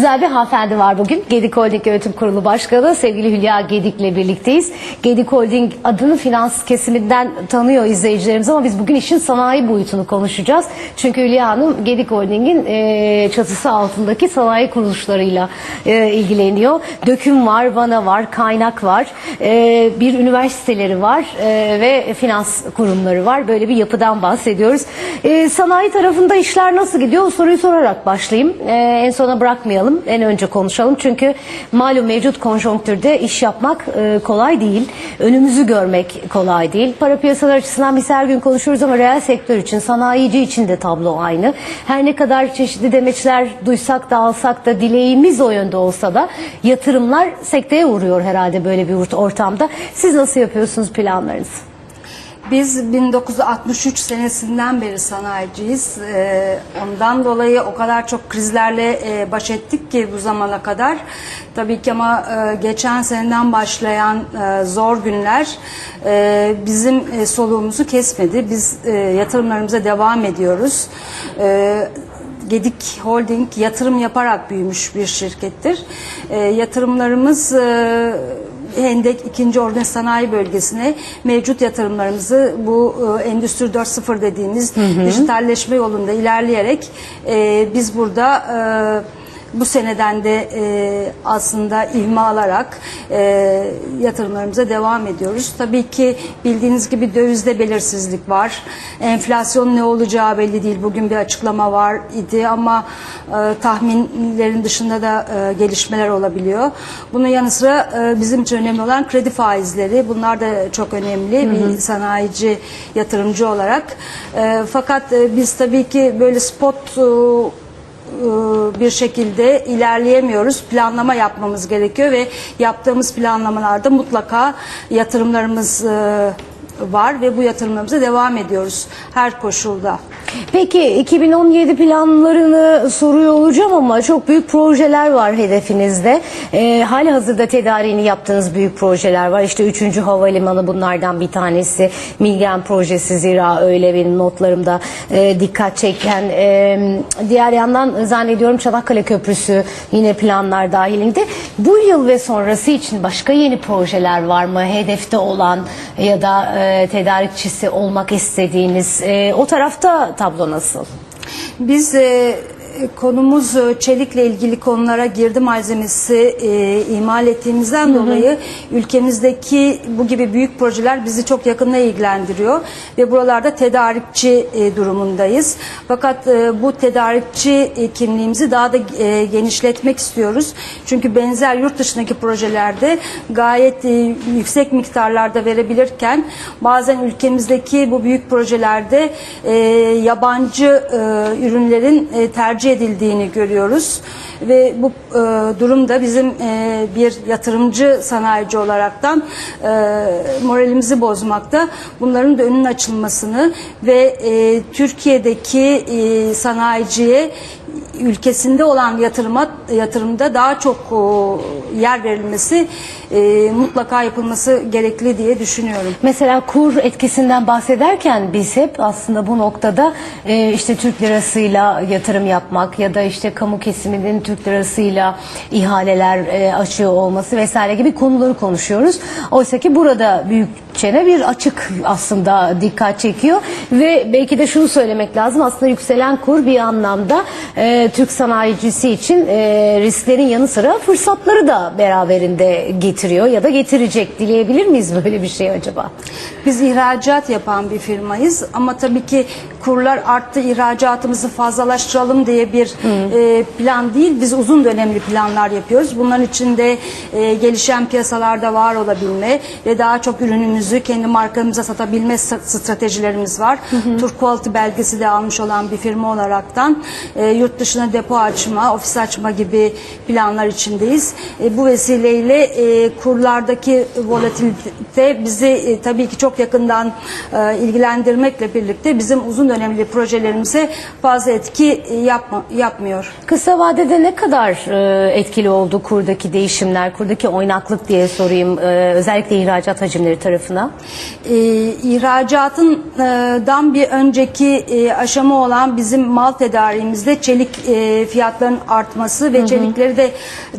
Güzel bir hanımefendi var bugün. Gedik Holding Yönetim Kurulu Başkanı sevgili Hülya Gedik'le birlikteyiz. Gedik Holding adını finans kesiminden tanıyor izleyicilerimiz ama biz bugün işin sanayi boyutunu konuşacağız. Çünkü Hülya Hanım Gedik Holding'in e, çatısı altındaki sanayi kuruluşlarıyla e, ilgileniyor. Döküm var, vana var, kaynak var, e, bir üniversiteleri var e, ve finans kurumları var. Böyle bir yapıdan bahsediyoruz. E, sanayi tarafında işler nasıl gidiyor? Soruyu sorarak başlayayım. E, en sona bırakmayalım. En önce konuşalım. Çünkü malum mevcut konjonktürde iş yapmak e, kolay değil. Önümüzü görmek kolay değil. Para piyasaları açısından biz her gün konuşuyoruz ama reel sektör için, sanayici için de tablo aynı. Her ne kadar çeşitli demeçler duysak da alsak da dileğimiz o yönde olsa da yatırımlar sekteye uğruyor herhalde böyle bir ortamda. Siz nasıl yapıyorsunuz planlarınızı? Biz 1963 senesinden beri sanayiciyiz. Ee, ondan dolayı o kadar çok krizlerle e, baş ettik ki bu zamana kadar. Tabii ki ama e, geçen seneden başlayan e, zor günler e, bizim soluğumuzu kesmedi. Biz yatırımlarımıza devam ediyoruz. Gedik Holding yatırım yaparak büyümüş bir şirkettir. Yatırımlarımız Hendek 2. Organize Sanayi Bölgesi'ne mevcut yatırımlarımızı bu e, Endüstri 4.0 dediğimiz dijitalleşme yolunda ilerleyerek e, biz burada e, bu seneden de e, aslında ivme alarak e, yatırımlarımıza devam ediyoruz. Tabii ki bildiğiniz gibi dövizde belirsizlik var. Enflasyon ne olacağı belli değil. Bugün bir açıklama var idi ama e, tahminlerin dışında da e, gelişmeler olabiliyor. Bunun yanı sıra e, bizim için önemli olan kredi faizleri. Bunlar da çok önemli bir sanayici yatırımcı olarak. E, fakat e, biz tabii ki böyle spot e, bir şekilde ilerleyemiyoruz. Planlama yapmamız gerekiyor ve yaptığımız planlamalarda mutlaka yatırımlarımız e, var ve bu yatırımlarımıza devam ediyoruz her koşulda. Peki 2017 planlarını soruyor olacağım ama çok büyük projeler var hedefinizde. Ee, hali hazırda tedariğini yaptığınız büyük projeler var. İşte 3. Havalimanı bunlardan bir tanesi. Milgen projesi zira öyle benim notlarımda e, dikkat çeken. E, diğer yandan zannediyorum Çanakkale Köprüsü yine planlar dahilinde. Bu yıl ve sonrası için başka yeni projeler var mı? Hedefte olan ya da e, tedarikçisi olmak istediğiniz e, o tarafta tablo nasıl? Biz e, konumuz e, çelikle ilgili konulara girdi malzemesi e, imal ettiğimizden dolayı ülkemizdeki bu gibi büyük projeler bizi çok yakından ilgilendiriyor ve buralarda tedarikçi e, durumundayız. Fakat e, bu tedarikçi e, kimliğimizi daha da e, genişletmek istiyoruz. Çünkü benzer yurt dışındaki projelerde gayet e, yüksek miktarlarda verebilirken bazen ülkemizdeki bu büyük projelerde e, yabancı e, ürünlerin e, tercih edildiğini görüyoruz ve bu e, durumda bizim e, bir yatırımcı sanayici olaraktan e, moralimizi bozmakta. Bunların da önünün açılmasını ve e, Türkiye'deki e, sanayiciye ülkesinde olan yatırıma yatırımda daha çok yer verilmesi e, mutlaka yapılması gerekli diye düşünüyorum. Mesela kur etkisinden bahsederken biz hep aslında bu noktada e, işte Türk lirasıyla yatırım yapmak ya da işte kamu kesiminin Türk lirasıyla ihaleler e, açıyor olması vesaire gibi konuları konuşuyoruz. Oysa ki burada büyükçene bir açık aslında dikkat çekiyor ve belki de şunu söylemek lazım aslında yükselen kur bir anlamda e, Türk sanayicisi için e, risklerin yanı sıra fırsatları da beraberinde getiriyor ya da getirecek dileyebilir miyiz böyle bir şey acaba? Biz ihracat yapan bir firmayız ama tabii ki kurlar arttı ihracatımızı fazlalaştıralım diye bir e, plan değil. Biz uzun dönemli planlar yapıyoruz. Bunların içinde e, gelişen piyasalarda var olabilme ve daha çok ürünümüzü kendi markamıza satabilme stratejilerimiz var. Tur Quality belgesi de almış olan bir firma olaraktan e, yurt dışına depo açma, ofis açma gibi planlar içindeyiz. E, bu vesileyle e, kurlardaki volatilite bizi e, tabii ki çok yakından e, ilgilendirmekle birlikte bizim uzun dönemli projelerimize fazla etki e, yapma, yapmıyor. Kısa vadede ne kadar e, etkili oldu kurdaki değişimler, kurdaki oynaklık diye sorayım e, özellikle ihracat hacimleri tarafına? e, ihracatından bir önceki e, aşama olan bizim mal tedariğimizde çelik e, fiyatların artması ve çelikleri de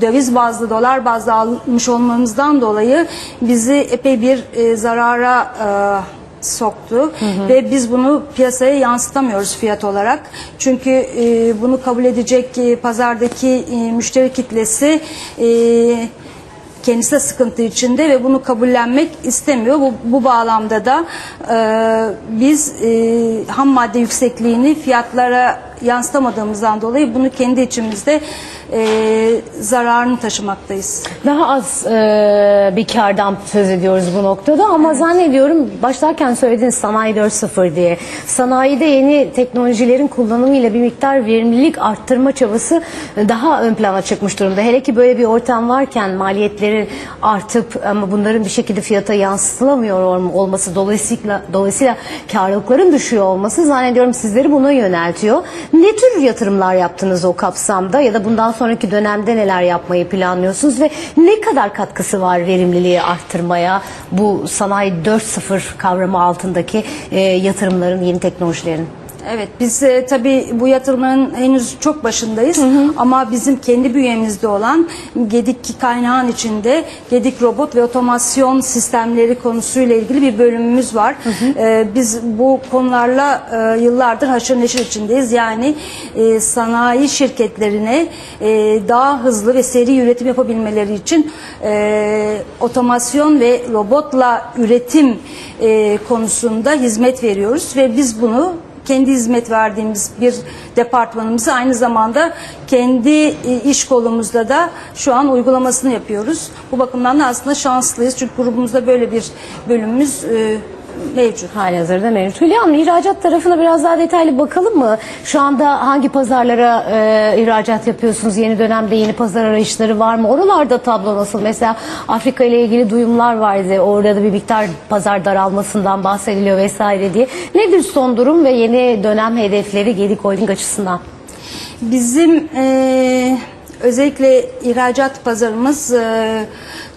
döviz bazlı dolar bazlı almış olmamızdan dolayı bizi epey bir e, zarara e, soktu ve biz bunu piyasaya yansıtamıyoruz fiyat olarak. Çünkü e, bunu kabul edecek e, pazardaki e, müşteri kitlesi e, kendisi de sıkıntı içinde ve bunu kabullenmek istemiyor. Bu, bu bağlamda da e, biz e, ham madde yüksekliğini fiyatlara yansıtamadığımızdan dolayı bunu kendi içimizde e, zararını taşımaktayız. Daha az e, bir kardan söz ediyoruz bu noktada ama zannediyorum başlarken söylediğiniz sanayi 4.0 diye. Sanayide yeni teknolojilerin kullanımıyla bir miktar verimlilik arttırma çabası daha ön plana çıkmış durumda. Hele ki böyle bir ortam varken maliyetleri artıp ama bunların bir şekilde fiyata yansıtılamıyor ol- olması dolayısıyla dolayısıyla karlılıkların düşüyor olması zannediyorum sizleri buna yöneltiyor. Ne tür yatırımlar yaptınız o kapsamda ya da bundan sonraki dönemde neler yapmayı planlıyorsunuz ve ne kadar katkısı var verimliliği arttırmaya bu sanayi 4.0 kavramı altındaki e, yatırımların, yeni teknolojilerin? Evet biz e, tabii bu yatırımların henüz çok başındayız ama bizim kendi bünyemizde olan Gedik kaynağın içinde Gedik robot ve otomasyon sistemleri konusuyla ilgili bir bölümümüz var. E, biz bu konularla e, yıllardır haşır neşir içindeyiz. Yani e, sanayi şirketlerine e, daha hızlı ve seri üretim yapabilmeleri için e, otomasyon ve robotla üretim e, konusunda hizmet veriyoruz ve biz bunu kendi hizmet verdiğimiz bir departmanımızı aynı zamanda kendi e, iş kolumuzda da şu an uygulamasını yapıyoruz. Bu bakımdan da aslında şanslıyız çünkü grubumuzda böyle bir bölümümüz mevcut. Halihazırda mevcut. Hülya Hanım ihracat tarafına biraz daha detaylı bakalım mı? Şu anda hangi pazarlara e, ihracat yapıyorsunuz? Yeni dönemde yeni pazar arayışları var mı? Oralarda tablo nasıl? Mesela Afrika ile ilgili duyumlar vardı. Orada da bir miktar pazar daralmasından bahsediliyor vesaire diye. Nedir son durum ve yeni dönem hedefleri Gedik Holding açısından? Bizim e, özellikle ihracat pazarımız e,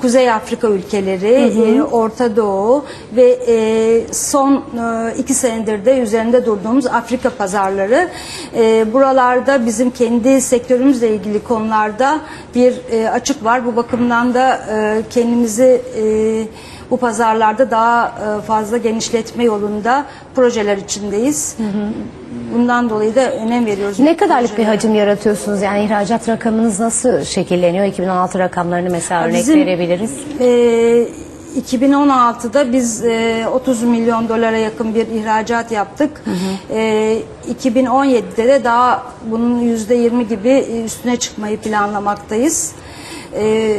Kuzey Afrika ülkeleri, e, Orta Doğu ve e, son e, iki senedir de üzerinde durduğumuz Afrika pazarları. E, buralarda bizim kendi sektörümüzle ilgili konularda bir e, açık var. Bu bakımdan da e, kendimizi e, bu pazarlarda daha e, fazla genişletme yolunda projeler içindeyiz. Bundan dolayı da önem veriyoruz. Ne kadarlık bir projelere. hacim yaratıyorsunuz? Yani ihracat rakamınız nasıl şekilleniyor? 2016 rakamlarını mesela örnek Bizim, verebiliriz. e, 2016'da biz e, 30 milyon dolara yakın bir ihracat yaptık. E, 2017'de de daha bunun %20 gibi üstüne çıkmayı planlamaktayız. E,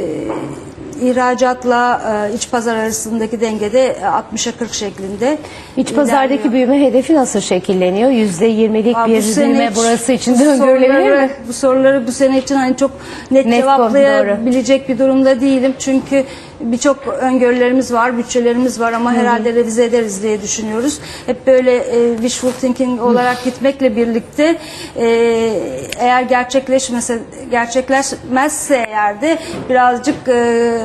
ihracatla e, iç pazar arasındaki dengede 60'a 40 şeklinde. İç pazardaki ilerliyor. büyüme hedefi nasıl şekilleniyor? %20'lik Aa, bir bu büyüme burası için de öngörülebilir mi? Bu soruları bu sene için hani çok net, Net cevaplayabilecek bir durumda değilim. Çünkü birçok öngörülerimiz var, bütçelerimiz var ama herhalde revize ederiz diye düşünüyoruz. Hep böyle e, wishful thinking olarak gitmekle birlikte e, eğer gerçekleşmese gerçekleşmezse eğer de birazcık e,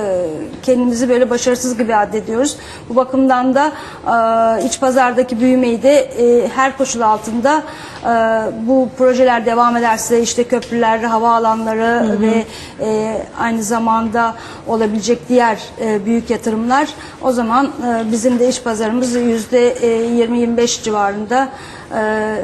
kendimizi böyle başarısız gibi addediyoruz. Bu bakımdan da e, iç pazardaki büyümeyi de e, her koşul altında e, bu projeler devam ederse işte köprüler, havaalanları ve e, aynı zamanda olabilecek diğer e, büyük yatırımlar o zaman e, bizim de iç pazarımız yüzde e, 20-25 civarında e,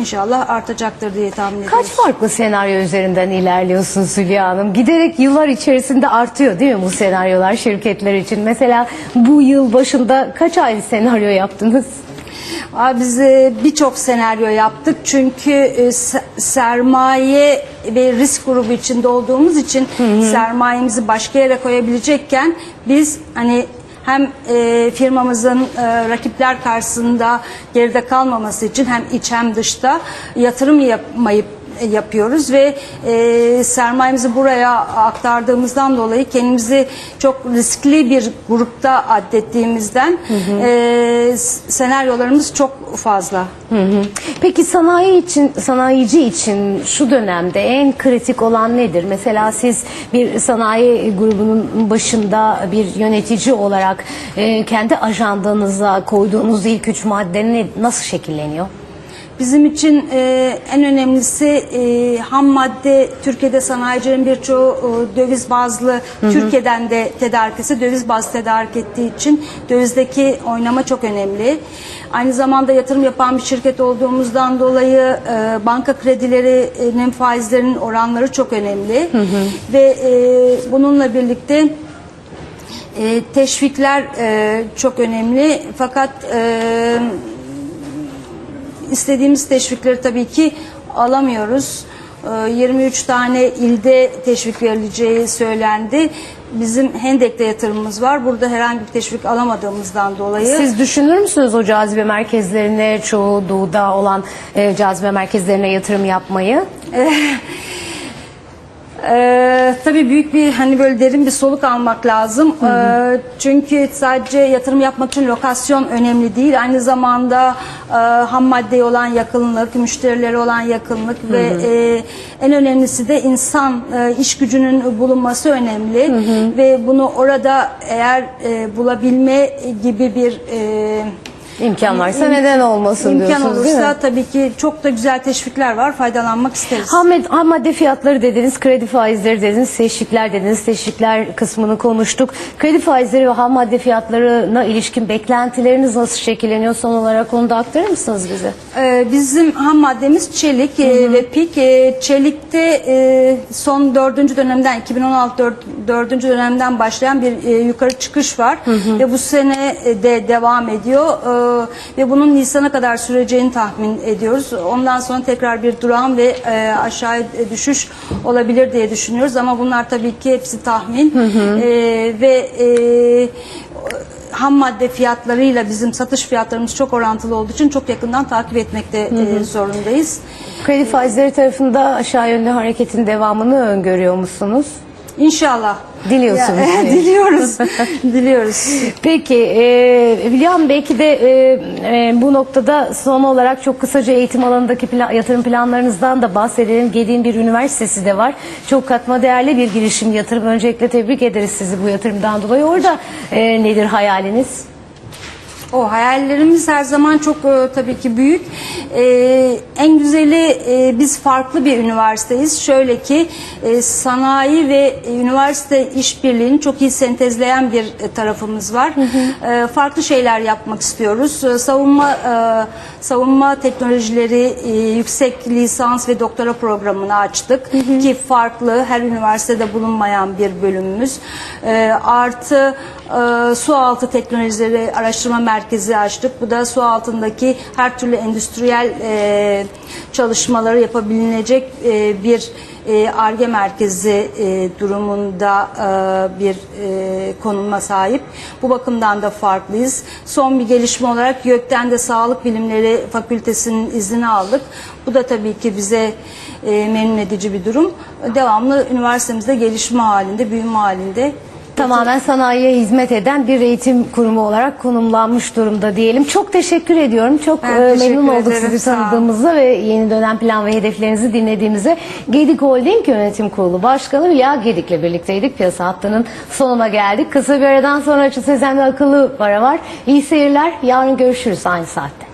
inşallah artacaktır diye tahmin ediyoruz. Kaç farklı senaryo üzerinden ilerliyorsunuz Hülya Hanım? Giderek yıllar içerisinde artıyor değil mi bu senaryolar şirketler için? Mesela bu yıl başında kaç ayrı senaryo yaptınız? Biz birçok senaryo yaptık çünkü sermaye ve risk grubu içinde olduğumuz için sermayemizi başka yere koyabilecekken biz hani hem e, firmamızın e, rakipler karşısında geride kalmaması için hem iç hem dışta yatırım yapmayı yapıyoruz ve e, sermayemizi buraya aktardığımızdan dolayı kendimizi çok riskli bir grupta addettiğimizden e, s- senaryolarımız çok fazla. Hı hı. Peki sanayi için, sanayici için şu dönemde en kritik olan nedir? Mesela siz bir sanayi grubunun başında bir yönetici olarak e, kendi ajandanıza koyduğunuz ilk üç madde ne, nasıl şekilleniyor? Bizim için e, en önemlisi e, ham madde Türkiye'de sanayicilerin birçoğu e, döviz bazlı Türkiye'den de tedarikisi döviz bazlı tedarik ettiği için dövizdeki oynama çok önemli. Aynı zamanda yatırım yapan bir şirket olduğumuzdan dolayı e, banka kredilerinin faizlerinin oranları çok önemli. Ve e, bununla birlikte e, teşvikler e, çok önemli. Fakat e, istediğimiz teşvikleri tabii ki alamıyoruz. E, 23 tane ilde teşvik verileceği söylendi. Bizim Hendek'te yatırımımız var. Burada herhangi bir teşvik alamadığımızdan dolayı. Siz düşünür müsünüz o cazibe merkezlerine, çoğu doğuda olan e, cazibe merkezlerine yatırım yapmayı? Ee, tabii büyük bir hani böyle derin bir soluk almak lazım. Ee, çünkü sadece yatırım yapmak için lokasyon önemli değil. Aynı zamanda e, ham maddeye olan yakınlık, müşterilere olan yakınlık ve e, en önemlisi de insan e, iş gücünün bulunması önemli. Ve bunu orada eğer e, bulabilme gibi bir e, İmkan varsa im- neden olmasın imkan diyorsunuz değil mi? olursa tabii ki çok da güzel teşvikler var. Faydalanmak isteriz. Ham, med- ham madde fiyatları dediniz, kredi faizleri dediniz, teşvikler dediniz. Teşvikler kısmını konuştuk. Kredi faizleri ve ham madde fiyatlarına ilişkin beklentileriniz nasıl şekilleniyor? Son olarak onu da aktarır mısınız bize? Ee, Bizim ham maddemiz çelik e, ve pik. E, Çelikte e, son dördüncü dönemden 2016 dört- dördüncü dönemden başlayan bir e, yukarı çıkış var ve bu sene e, de devam ediyor E, ve bunun Nisan'a kadar süreceğini tahmin ediyoruz. Ondan sonra tekrar bir duran ve e, aşağı düşüş olabilir diye düşünüyoruz ama bunlar tabii ki hepsi tahmin E, ve e, ham madde fiyatlarıyla bizim satış fiyatlarımız çok orantılı olduğu için çok yakından takip etmekte e, zorundayız. Kredi faizleri tarafında aşağı yönlü hareketin devamını öngörüyor musunuz? İnşallah. Diliyorsunuz Ya, diye. diliyoruz. diliyoruz. Peki e, Hülya belki de e, e, bu noktada son olarak çok kısaca eğitim alanındaki plan, yatırım planlarınızdan da bahsedelim. Gediğin bir üniversitesi de var. Çok katma değerli bir girişim yatırım. Öncelikle tebrik ederiz sizi bu yatırımdan dolayı. Orada e, nedir hayaliniz? O hayallerimiz her zaman çok e, tabii ki büyük. E, en güzeli e, biz farklı bir üniversiteyiz. Şöyle ki e, sanayi ve üniversite işbirliğini çok iyi sentezleyen bir e, tarafımız var. E, farklı şeyler yapmak istiyoruz. E, savunma e, savunma teknolojileri e, yüksek lisans ve doktora programını açtık ki farklı her üniversitede bulunmayan bir bölümümüz. E, artı e, su altı teknolojileri araştırma merkezi açtık. Bu da su altındaki her türlü endüstriyel e, çalışmaları yapabilecek e, bir ARGE merkezi e, durumunda e, bir e, konuma sahip. Bu bakımdan da farklıyız. Son bir gelişme olarak YÖK'ten de Sağlık Bilimleri Fakültesinin iznini aldık. Bu da tabii ki bize e, memnun edici bir durum. Devamlı üniversitemizde gelişme halinde, büyüme halinde. Tamamen sanayiye hizmet eden bir eğitim kurumu olarak konumlanmış durumda diyelim. Çok teşekkür ediyorum. Çok Ben e, teşekkür memnun olduk ederim, sizi tanıdığımızda ve yeni dönem plan ve hedeflerinizi dinlediğimize. Gedik Holding Yönetim Kurulu Başkanı Hülya Gedik'le birlikteydik. Piyasa hattının sonuna geldik. Kısa bir aradan sonra Açıl Sezen'de akıllı para var. İyi seyirler. Yarın görüşürüz aynı saatte.